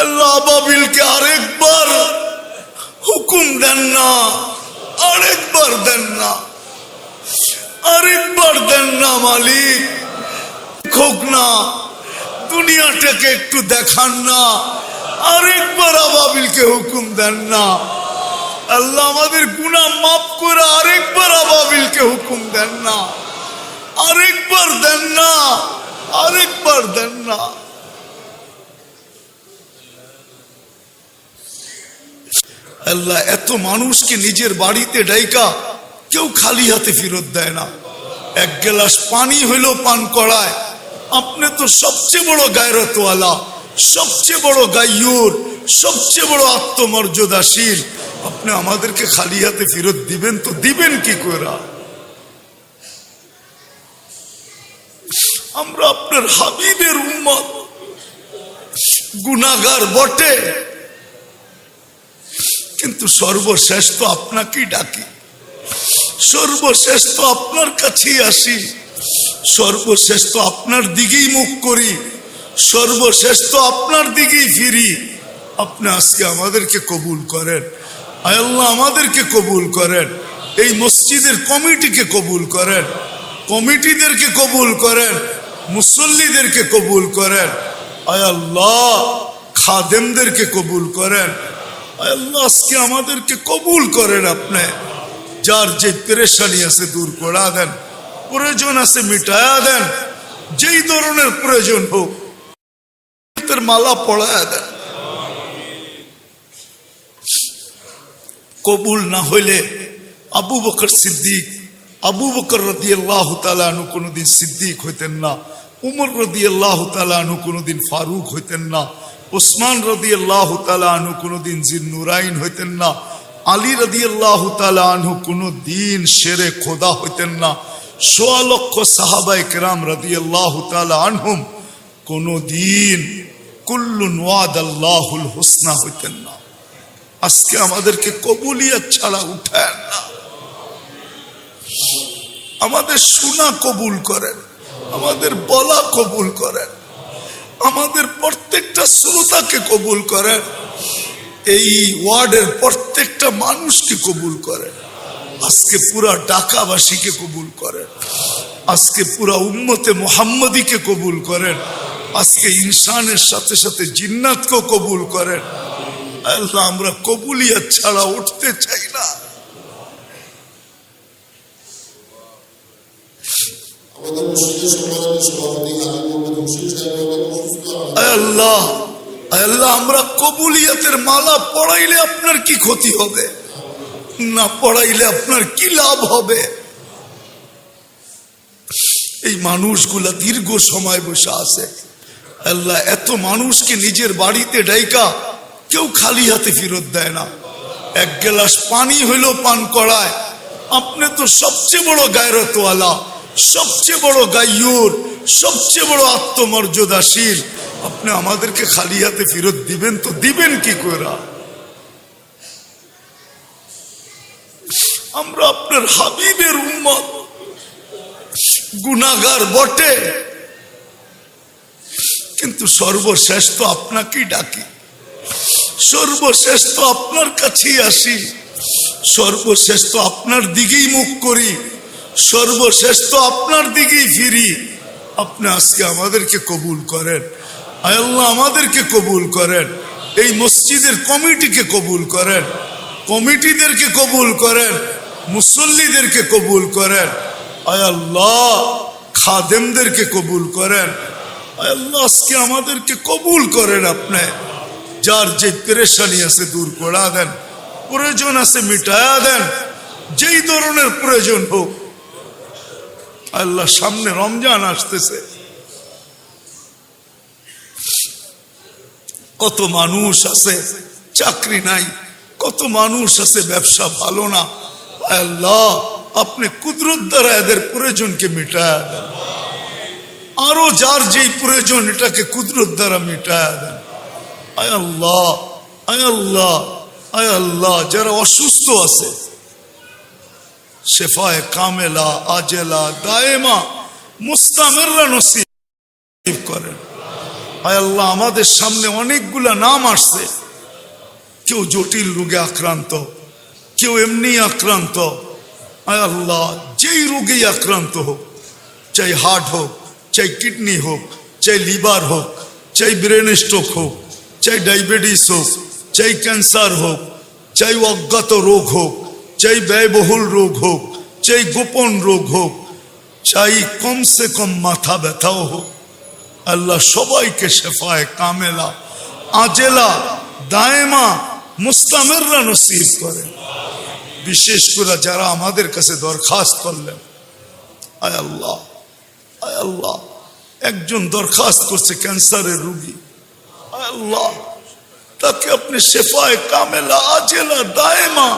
আল্লাহ আবাবিলকে আরেকবার হুকুম দেন না, আরেকবার দেন না, আরেকবার দেন না মালিক। হোক না, দুনিয়াটাকে একটু দেখান না, আরেকবার আবাবিলকে হুকুম দেন না। আল্লাহ আমাদের গুনাহ মাফ করে আরেকবার আবাবিলকে হুকুম দেন না, আরেকবার দেন না, আরেকবার দেন না। আল্লাহ, এত মানুষকে নিজের বাড়িতে ডাইকা কেউ খালি হাতে ফেরত দেয় না। এক গ্লাস পানি হইলেও পান করায়। আপনি তো সবচেয়ে বড় গায়রতওয়ালা, সবচেয়ে বড় গাইয়ুর সবচেয়ে বড় আত্মমর্যাদাশীল। আপনি আমাদেরকে খালি হাতে ফেরত দিবেন তো দিবেন কি করে আমরা আপনার হাবিবের উম্মত। গুনাগার বটে। কিন্তু সর্বশেষ তো আপনাকেই ডাকি। সর্বশেষ তো আপনার কাছেই আসি। সর্বশেষ তো আপনার দিকেই মুখ করি। সর্বশেষ তো আপনার দিকেই ফিরি। আপনি আজকে আমাদেরকে কবুল করেন। আল্লাহ আমাদেরকে কবুল করেন। এই মসজিদের কমিটিকে কবুল করেন। কমিটিদেরকে কবুল করেন। মুসল্লিদেরকে কবুল করেন। আয় আল্লাহ খাদেমদেরকে কবুল করেন। আজকে আমাদেরকে কবুল করেন আপনি। যার যে পেরেশানি আছে দূর করা দেন, প্রয়োজন আছে মিটায়া দেন, যেই ধরনের প্রয়োজন হোক মালা পড়ায়া দেন। কবুল না হইলে আবু বকর সিদ্দিক, আবু বকর রদি আল্লাহ তালু কোনোদিন সিদ্দিক হইতেন না, উমর রদি আল্লাহ তালু কোনোদিন ফারুক হইতেন না ওসমান রদি আল্লাহ তালু কোনোদিন জিন্নুরাইন হইতেন না। আলী রদি আল্লাহ তালু কোনো দিন শেরে খোদা হইতেন না। সোয়া লক্ষ সাহাবাই কেরাম রদি আল্লাহ আনহুম কোনো দিন কুল্লু নোয়াদ আল্লাহুল হোসনা হইতেন না। আজকে আমাদেরকে কবুলিয়াত ছাড়া উঠায় না। আমাদের শোনা কবুল করেন, আমাদের বলা কবুল করেন। আমাদের প্রত্যেকটা শ্রোতাকে কবুল করেন এই ওয়ার্ডের প্রত্যেকটা মানুষকে কবুল করেন আজকে পুরা ঢাকাবাসীকে কবুল করেন আজকে পুরা উম্মতে মোহাম্মদীকে কবুল করেন আজকে ইনসানের সাথে সাথে জিন্নাতকেও কবুল করেন আল্লাহ, আমরা কবুলিয়াত ছাড়া উঠতে চাই না। আমাদের আল্লাহ আল্লাহ, আমরা কবুলিয়াতের মালা পড়াইলে আপনার কি ক্ষতি হবে? না পড়াইলে আপনার কি লাভ হবে? এই মানুষগুলা দীর্ঘ সময় বসে আছে। আল্লাহ, এত মানুষকে নিজের বাড়িতে ডাইকা কেউ খালি হাতে ফেরত দেয় না। এক গ্লাস পানি হইলেও পান করায়। আপনি তো সবচেয়ে বড় গায়রতওয়ালা, সবচেয়ে বড় গাইয়ুর সবচেয়ে বড় আত্মমর্যাদাশীল, আপনি আমাদেরকে খালি হাতে ফেরত দিবেন তো দিবেন কি করে আমরা আপনার হাবিবের উম্মত গুনাগার বটে। কিন্তু সর্বশেষ তো আপনাকেই ডাকি, সর্বশেষ তো আপনার কাছেই আসি, সর্বশেষ তো আপনার দিকেই মুখ করি, সর্বশেষ তো আপনার দিকেই ফিরি। আপনি আজকে আমাদেরকে কবুল করেন। আল্লাহ, আমাদেরকে কবুল করেন। এই মসজিদের কমিটিকে কবুল করেন। কমিটিদেরকে কবুল করেন। মুসল্লিদেরকে কবুল করেন। আল্লাহ, খাদেমদেরকে কবুল করেন। আল্লাহ, আজকে আমাদেরকে কবুল করেন আপনি। যার যে পেরেশানি আছে দূর করা দেন, প্রয়োজন আছে মিটায়া দেন। যেই ধরনের প্রয়োজন হোক আল্লাহ সামনে রমজান আসতেছে। কত মানুষ আছে, চাকরি নাই, কত মানুষ আছে, ব্যবসা ভালো না। আল্লাহ, আপনি কুদরত দ্বারা এদের প্রয়োজনকে মিটায়া দেন। আরও যার যেই প্রয়োজন, এটাকে কুদরত দ্বারা মিটায়া দেন। আয় আল্লাহ আয় আল্লাহ আয় আল্লাহ, যারা অসুস্থ আছে শেফায় কামেলা, আজেলা, দায়েমা, মুস্তামেররা নসিব করেন। আল্লাহ, আমাদের সামনে অনেকগুলা নাম আসছে। কেউ জটিল রোগে আক্রান্ত, কেউ এমনি আক্রান্ত। আয় আল্লাহ, যেই রোগেই আক্রান্ত হোক, চাই হার্ট হোক, চাই কিডনি হোক, চাই লিভার হোক, চাই ব্রেন স্ট্রোক হোক, চাই ডায়াবেটিস হোক, চাই ক্যান্সার হোক, চাই অজ্ঞাত রোগ হোক চাই ব্যয়বহুল রোগ হোক চাই গোপন রোগ হোক, চাই কমসে কম মাথা ব্যথাও হোক। আল্লাহ সবাইকে শেফায় কামেলা, আজেলা, দায়মা, মুস্তামেররা নসিব করেন। বিশেষ করে যারা আমাদের কাছে দরখাস্ত করলেন। আয় আল্লাহ আয় আল্লাহ, একজন দরখাস্ত করছে ক্যান্সারের রুগী। আয় আল্লাহ, তাকে আপনি শেফায় কামেলা, আজেলা, দায়মা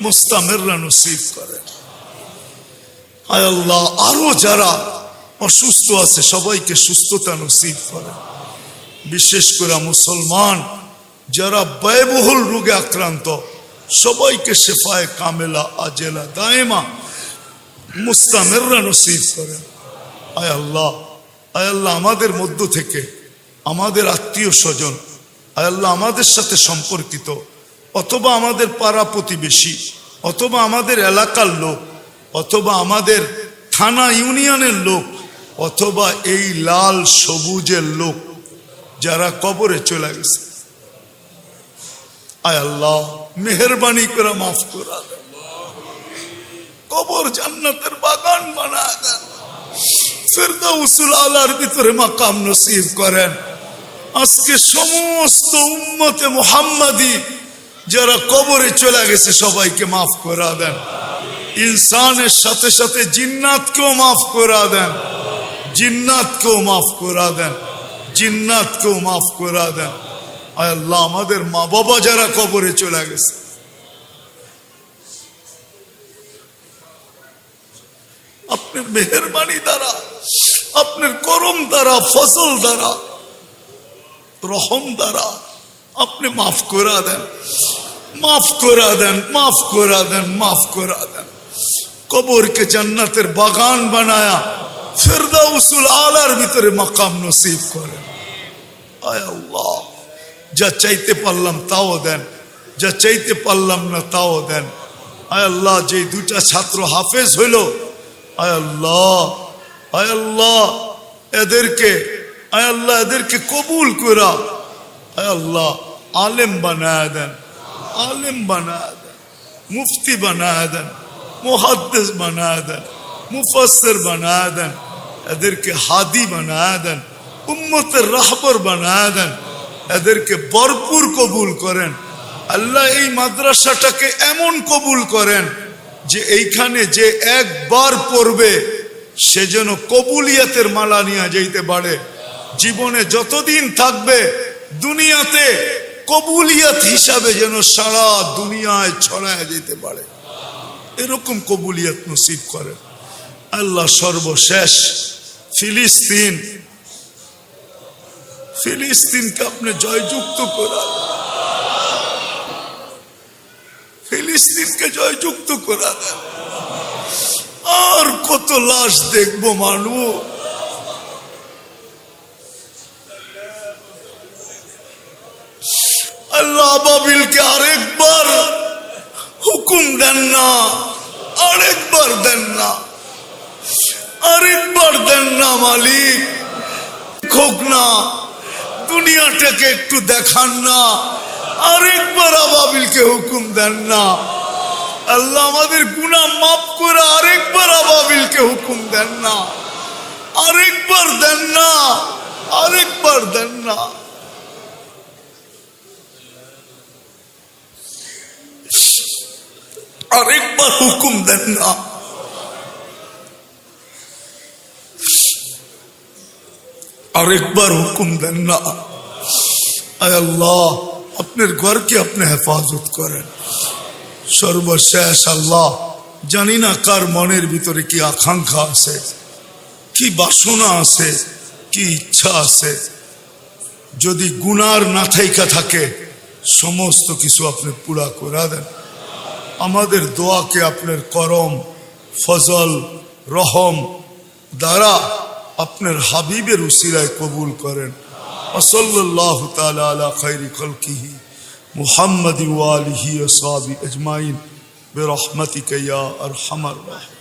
মুস্তামেররা নসিব করেন আয় আল্লাহ, আরও যারা অসুস্থ আছে, সবাইকে সুস্থতা নসিব করেন বিশেষ করে মুসলমান, যারা ব্যয়বহুল রোগে আক্রান্ত, সবাইকে শেফায় কামেলা, আজেলা, দায়মা মুস্তামেররা নসিব করেন আয় আল্লাহ আয় আল্লাহ, আমাদের মধ্য থেকে আমাদের আত্মীয় স্বজন আয় আল্লাহ, আমাদের সাথে সম্পর্কিত অথবা আমাদের পাড়া প্রতিবেশী, অথবা আমাদের এলাকার লোক, অথবা আমাদের থানা ইউনিয়নের লোক, অথবা এই লাল সবুজের লোক যারা কবরে চলে গেছে। আয় আল্লাহ, মেহরবানি করে মাফ করা কবর জান্নাতের বাগান বানা দেন। ফেরদাউসুল আলার ভিতরে মাকাম নসিব করেন। আজকে সমস্ত উম্মতে মোহাম্মদী যারা কবরে চলে গেছে, সবাইকে মাফ করা দেন। ইনসানের সাথে সাথে জিন্নাতকেও মাফ করা দেন। জিন্নাতকেও মাফ করা দেন। জিন্নাতকেও মাফ করা দেন। আল্লাহ, আমাদের মা বাবা যারা কবরে চলে গেছে আপনার মেহরবানি দ্বারা, আপনার করম দ্বারা ফসল দ্বারা, রহম দ্বারা আপনি মাফ করা দেন। মাফ করা দেন, মাফ করা দেন, মাফ করা দেন। কবরকে জান্নাতের বাগান বানায়া ফেরদাউসুল আলার ভিতরে মাকাম নসিব আল্লাহ, যা চাইতে পারলাম তাও দেন, যা চাইতে পারলাম না তাও দেন। আয় আল্লাহ, যে দুটা ছাত্র হাফেজ হইল, আয় আল্লাহ আয় আল্লাহ, এদেরকে, আয় আল্লাহ, এদেরকে কবুল করা আয় আল্লাহ আলেম বানায় দেন, আলেম বানায় দেন, মুফতি বানায় দেন, মুহাদ্দিস বানায় দেন, মুফাসসির বানায় দেন, এদেরকে হাদি বানায় দেন, উম্মতের রাহবর বানায় দেন, এদেরকে ভরপুর কবুল করেন। আল্লাহ এই মাদ্রাসাটাকে এমন কবুল করেন যে এইখানে যে একবার পড়বে, সে যেন কবুলিয়াতের মালা নিয়ে যাইতে পারে। জীবনে যতদিন থাকবে, দুনিয়াতে কবুলিয়াত হিসাবে যেন সারা দুনিয়ায় ছড়ায় যেতে পারে। এরকম কবুলিয়াত নসিব করেন আল্লাহ সর্বশেষ ফিলিস্তিন। ফিলিস্তিনকে আপনি জয়যুক্ত করা। ফিলিস্তিনকে জয়যুক্ত করা। আর কত লাশ দেখব মানুষ। আবাবিলকে আরেকবার হুকুম দেন না, আরেকবার দেন না, আরেকবার দেন না মালিক। হোক না, দুনিয়াটাকে একটু দেখান না, আরেকবার আবাবিলকে হুকুম দেন না। আল্লাহ আমাদের গুণা মাফ করে আরেকবার আবাবিলকে হুকুম দেন না, আরেকবার দেন না, আরেকবার দেন না। আরেকবার হুকুম দেন না। আরেকবার হুকুম দেন না। আল্লাহ, আপনার ঘরকে আপনি হেফাজত করেন। সর্বশেষ আল্লাহ, জানি না কার মনের ভিতরে কি আকাঙ্ক্ষা আছে, কি বাসনা আছে, কি ইচ্ছা আছে। যদি গুনার না থাইকা থাকে, সমস্ত কিছু আপনি পুরা করে দেন। আমাদের দোয়াকে আপনার করম ফজল রহম দ্বারা আপনার হাবিবের উসিরায় কবুল করেন وصلى الله تعالى على خير خلقه محمد وآله وصحبه أجمعين برحمتك يا أرحم الراحمين